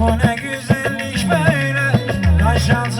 O ne güzelmiş böyle yaşansın.